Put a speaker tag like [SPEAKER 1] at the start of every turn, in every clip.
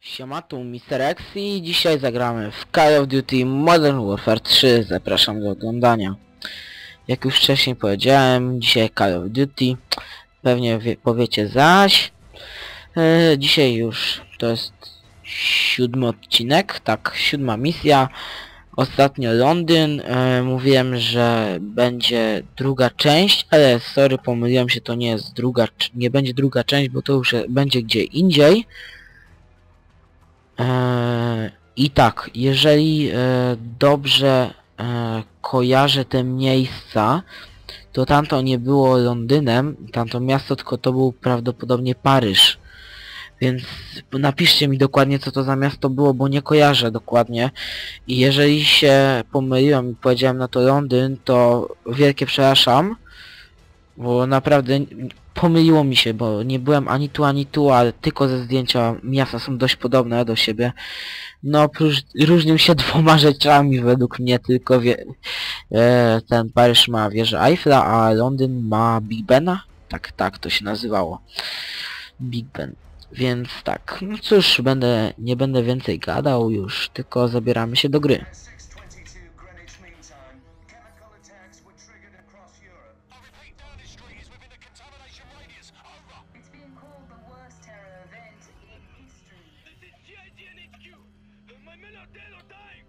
[SPEAKER 1] Siema, tu Mr. X i dzisiaj zagramy w Call of Duty Modern Warfare 3. Zapraszam do oglądania. Jak już wcześniej powiedziałem, dzisiaj Call of Duty. Pewnie wie, powiecie zaś. E, dzisiaj już to jest siódmy odcinek, tak, siódma misja. Ostatnio Londyn. E, mówiłem, że będzie druga część, ale sorry, pomyliłem się, to nie jest druga, nie będzie druga część, bo to już e, będzie gdzie indziej. Eee, I tak, jeżeli e, dobrze e, kojarzę te miejsca, to tamto nie było Londynem, tamto miasto, tylko to był prawdopodobnie Paryż. Więc napiszcie mi dokładnie co to za miasto było, bo nie kojarzę dokładnie. I jeżeli się pomyliłem i powiedziałem na to Londyn, to wielkie przepraszam. Bo naprawdę pomyliło mi się, bo nie byłem ani tu, ani tu, ale tylko ze zdjęcia miasta są dość podobne do siebie. No, oprócz, różnią się dwoma rzeczami według mnie, tylko wie, e, ten Paryż ma wieżę Eiffla, a Londyn ma Big Bena? Tak, tak to się nazywało. Big Ben. Więc tak, no cóż, będę, nie będę więcej gadał już, tylko zabieramy się do gry.
[SPEAKER 2] 622 Greenwich Mean Time. Chemical attacks were triggered across Europe.
[SPEAKER 3] It's being called the worst terror event in history.
[SPEAKER 4] This is GIGN HQ. My men are dead or dying.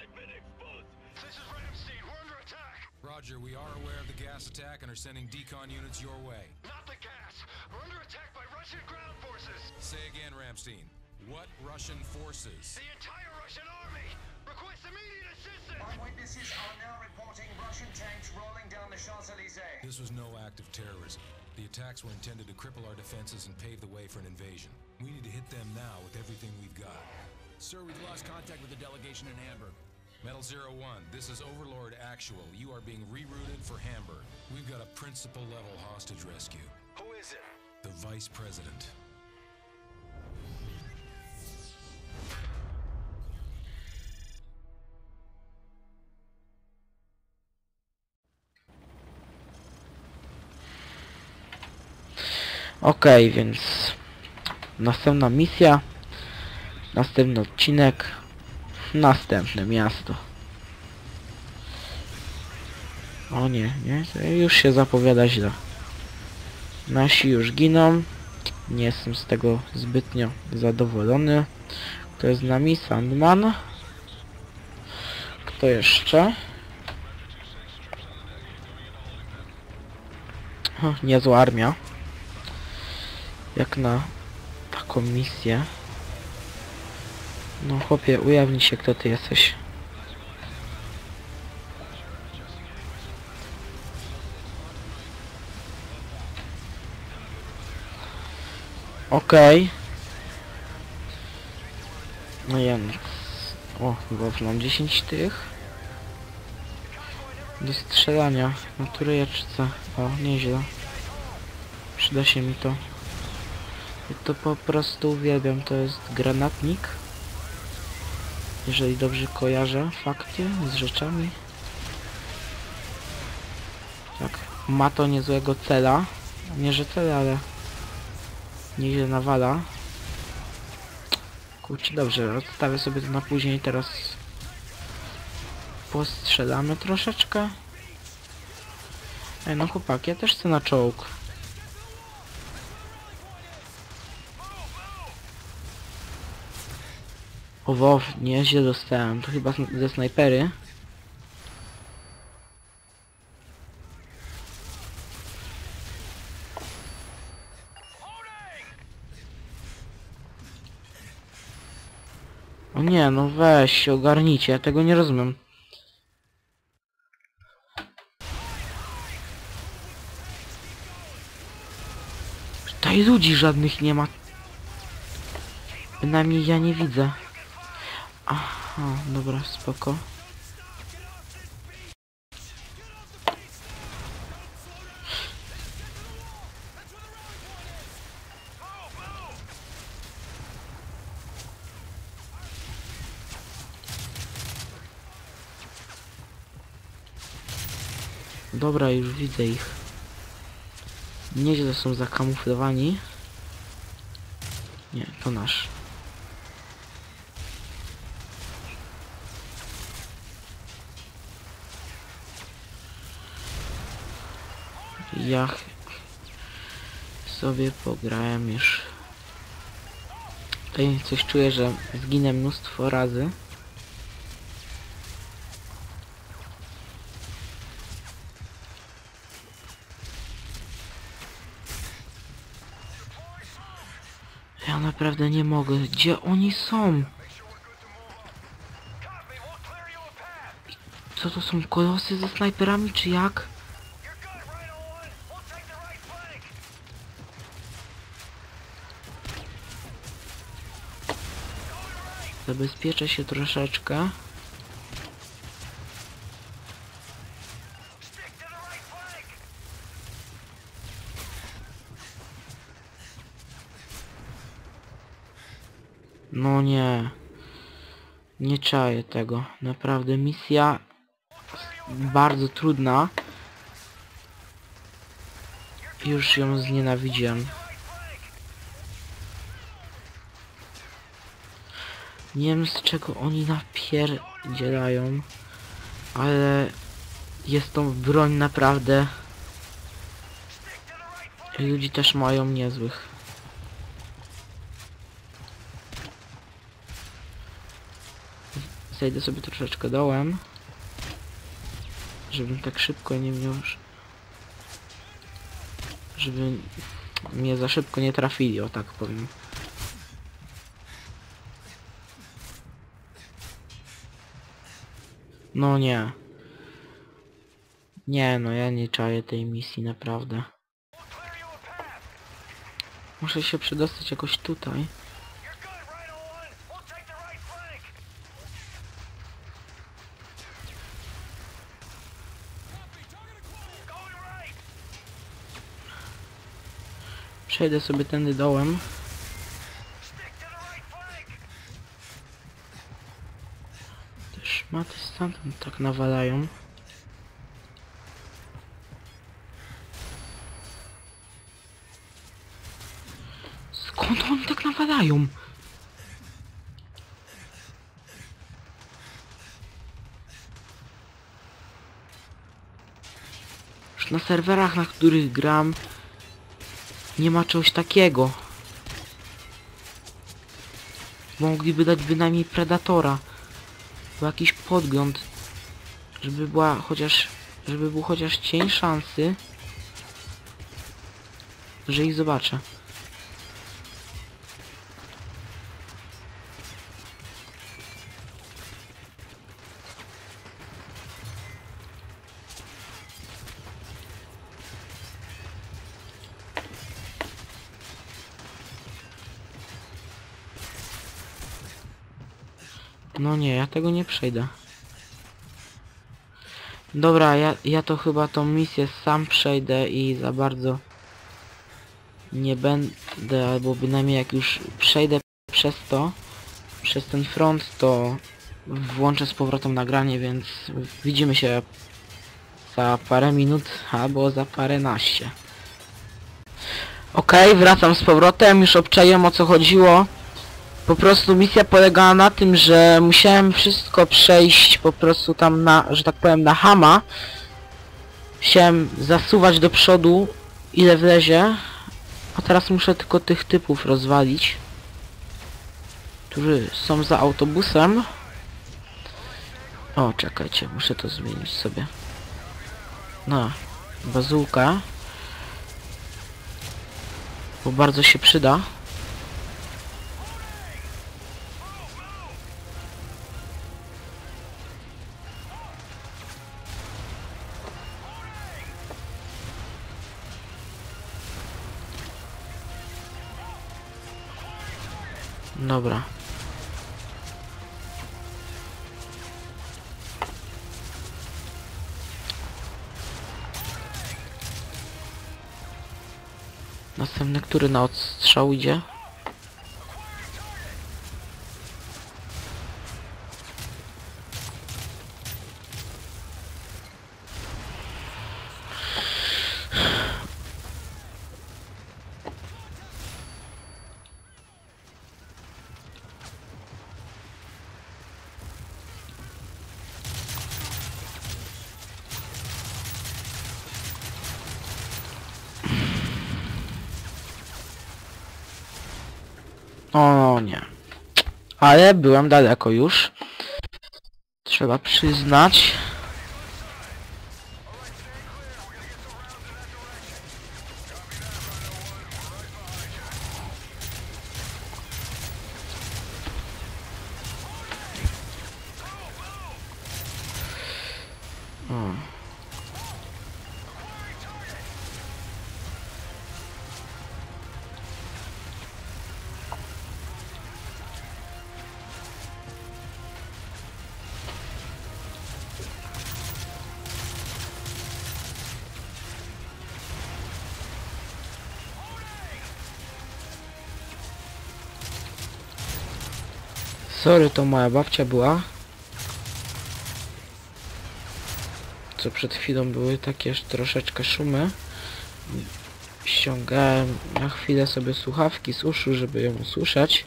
[SPEAKER 4] I've been exposed.
[SPEAKER 2] This is Ramstein. We're under attack.
[SPEAKER 5] Roger, we are aware of the gas attack and are sending decon units your way.
[SPEAKER 2] Not the gas. Russian ground forces.
[SPEAKER 5] Say again, Ramstein. What Russian forces?
[SPEAKER 2] The entire Russian army. Request immediate assistance. Eyewitnesses are now reporting Russian tanks rolling down the Champs-Elysees.
[SPEAKER 5] This was no act of terrorism. The attacks were intended to cripple our defenses and pave the way for an invasion. We need to hit them now with everything we've got.
[SPEAKER 6] Sir, we've lost contact with the delegation in Hamburg.
[SPEAKER 5] Metal Zero One, this is Overlord Actual. You are being rerouted for Hamburg. We've got a principal level hostage rescue.
[SPEAKER 2] Who is it?
[SPEAKER 5] The Vice President.
[SPEAKER 1] Okej, więc następna misja, następny odcinek, następne miasto. O nie, nie, już się zapowiada źle. Nasi już giną, nie jestem z tego zbytnio zadowolony. Kto jest z nami? Sandman. Kto jeszcze? O, niezła armia jak na taką misję. No chłopie, ujawnij się kto ty jesteś. Okej. No więc... O, już mam 10 tych. Do strzelania na turejeczce. O, nieźle. Przyda się mi to. Ja to po prostu uwielbiam, to jest granatnik. Jeżeli dobrze kojarzę fakty z rzeczami. Tak, ma to niezłego cela. Nie, że cele, ale nieźle nawala. Kurczę, dobrze, odstawię sobie to na później, teraz postrzelamy troszeczkę. Ej, no chłopaki, ja też chcę na czołg. O wow, nieźle dostałem. To chyba ze snajpery. O no weź się ogarnijcie, ja tego nie rozumiem. Tutaj ludzi żadnych nie ma. Bynajmniej ja nie widzę. Aha, dobra, spoko. Dobra, już widzę ich. Nieźle są zakamuflowani. Nie, to nasz. Ja sobie pograłem już. Tutaj coś czuję, że zginę mnóstwo razy. Ja naprawdę nie mogę. Gdzie oni są? Co to są kolosy ze snajperami, czy jak? Zabezpieczę się troszeczkę.
[SPEAKER 2] Stick to the right flank.
[SPEAKER 1] No nie. Nie czaję tego. Naprawdę misja bardzo trudna. Już ją znienawidziłem. Nie wiem z czego oni napierdzielają, ale jest tą broń naprawdę. Ludzi też mają niezłych. Zejdę sobie troszeczkę dołem. Żebym tak szybko nie miał... Żeby mnie za szybko nie trafili, o tak powiem. No nie. Nie no, ja nie czaję tej misji naprawdę. Muszę się przedostać jakoś tutaj. Przejdę sobie tędy dołem.
[SPEAKER 2] Stick to the right flank.
[SPEAKER 1] Te szmaty stamtąd tak nawalają. Skąd oni tak nawalają? Na serwerach, na których gram, nie ma czegoś takiego. Mogliby dać bynajmniej Predatora. Był jakiś podgląd. Żeby była chociaż... Żeby był chociaż cień szansy. Że ich zobaczę. No nie, ja tego nie przejdę. Dobra, ja, ja to chyba tą misję sam przejdę i za bardzo nie będę, albo bynajmniej jak już przejdę przez to, przez ten front, to włączę z powrotem nagranie, więc widzimy się za parę minut albo za paręnaście. Okej, wracam z powrotem, już obczaiłem o co chodziło. Po prostu misja polegała na tym, że musiałem wszystko przejść po prostu tam na, że tak powiem, na hama. Chciałem zasuwać do przodu ile wlezie. A teraz muszę tylko tych typów rozwalić. Którzy są za autobusem. O, czekajcie, muszę to zmienić sobie. No, bazułka. Bo bardzo się przyda. Dobra. Następny, który na odstrzał idzie? Nie. Ale byłem daleko już. Trzeba przyznać. Sorry, to moja babcia była. Co przed chwilą były takie troszeczkę szumy. Ściągałem na chwilę sobie słuchawki z uszu, żeby ją usłyszeć.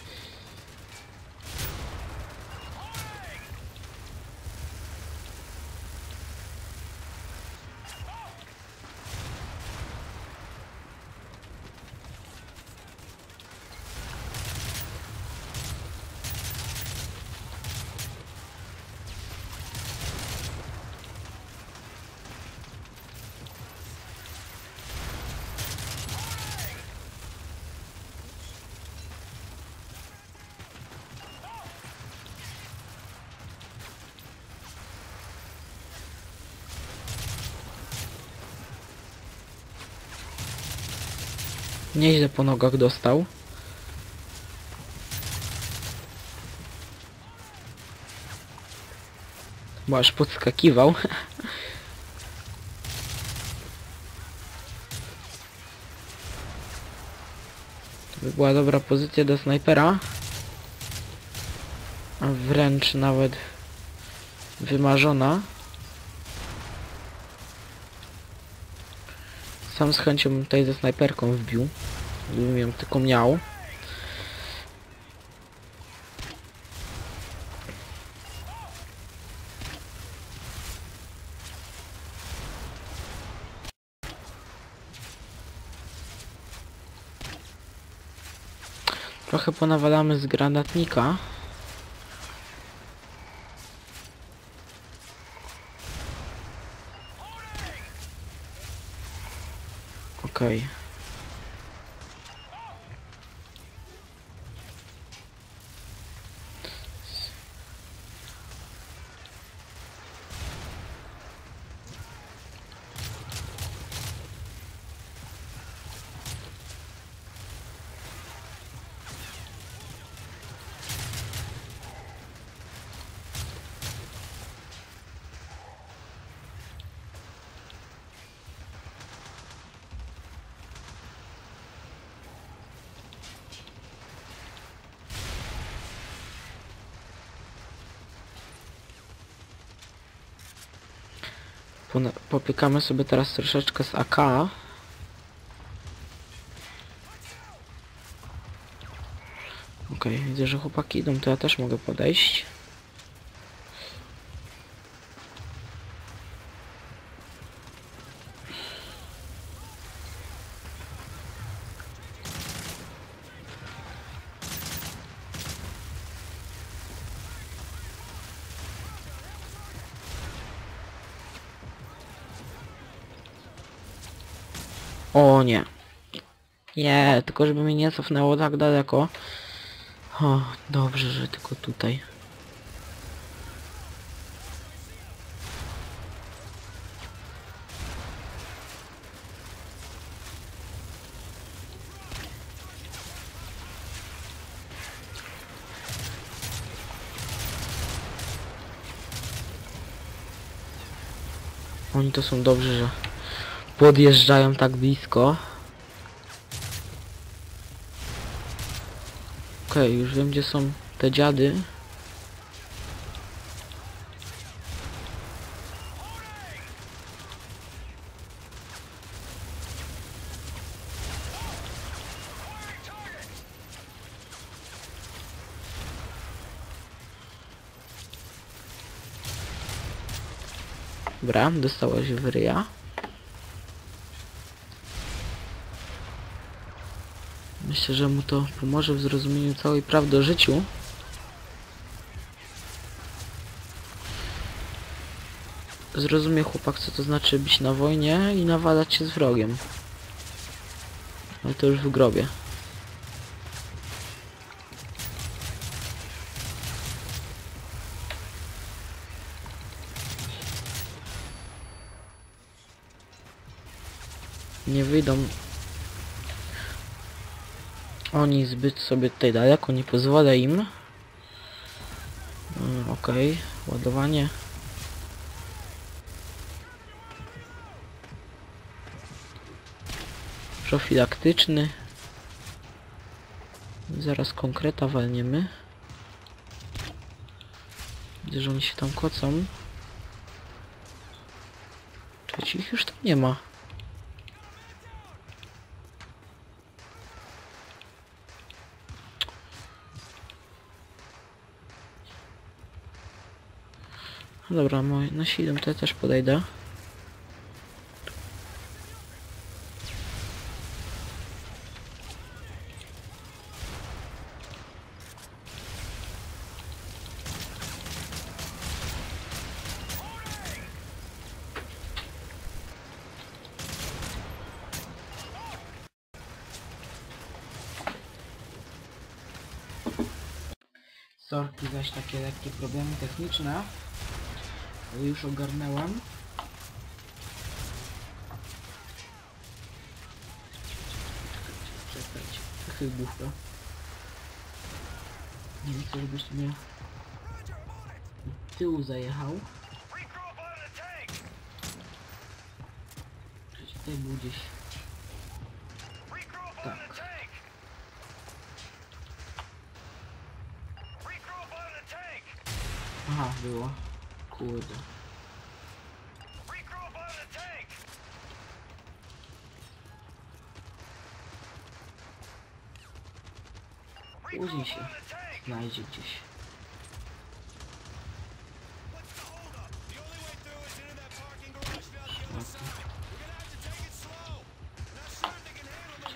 [SPEAKER 1] Nieźle po nogach dostał. Bo aż podskakiwał. To by była dobra pozycja do snajpera. A wręcz nawet wymarzona. Sam z chęcią bym tutaj ze snajperką wbił. Gdybym ją tylko miał. Trochę ponawalamy z granatnika. Okej. Popykamy sobie teraz troszeczkę z AK. Okej, widzę, że chłopaki idą, to ja też mogę podejść. O nie. Nie, tylko żeby mnie nie cofnęło tak daleko. O, dobrze, że tylko tutaj. Oni to są dobrzy, że podjeżdżają tak blisko. Okej, już wiem gdzie są te dziady. Dobra, dostałeś w ryja. Myślę, że mu to pomoże w zrozumieniu całej prawdy o życiu. Zrozumie chłopak, co to znaczy być na wojnie i nawalać się z wrogiem. Ale to już w grobie. Nie wyjdą oni zbyt sobie tutaj daleko, nie pozwolę im. Mm, Okej, ładowanie. Profilaktyczny. Zaraz konkreta walniemy. Widzę, że oni się tam kocą. Czekajcie, ich już tam nie ma. Dobra, moi, nasi idą, to też podejdę. Sorki zaś takie lekkie problemy techniczne. Już ogarnęłam. Czekajcie, trochę bucha. Nie chcę, żebyś mnie tyłu zajechał. Przecież tutaj był gdzieś. Tak. Aha, było. Kurde.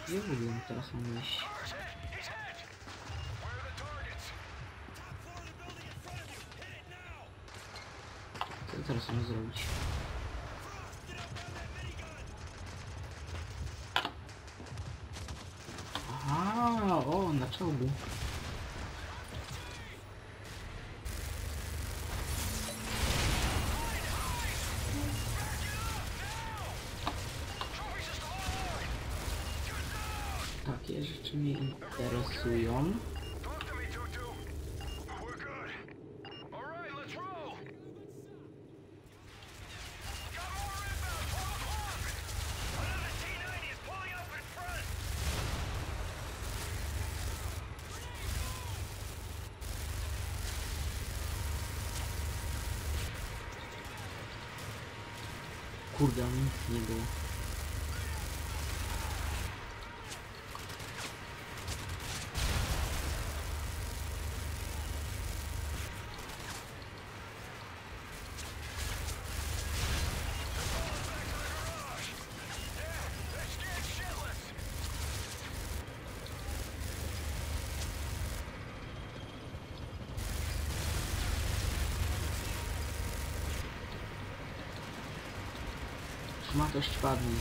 [SPEAKER 2] Regroup out of the
[SPEAKER 1] zrobić? O, na czołgu. Takie rzeczy mnie interesują.
[SPEAKER 2] purgar no inferno.
[SPEAKER 1] Szmatość padnie.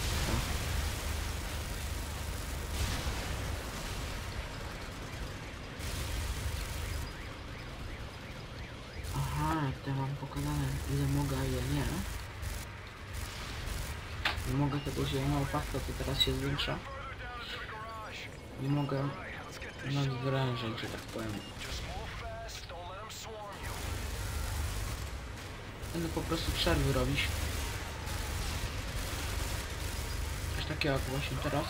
[SPEAKER 1] Aha, jak to mam pokazane ile mogę, a ile nie. Nie mogę tego zielonego pasta, to teraz się zwiększa. Nie mogę nadwrężyć, że tak powiem. Będę po prostu przerwy robić. Takiego właśnie teraz.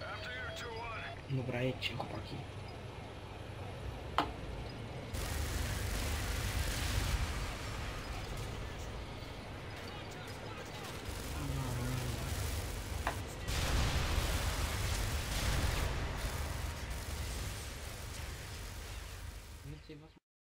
[SPEAKER 2] After you, 2-1.
[SPEAKER 1] Dobra, jedźcie chłopaki.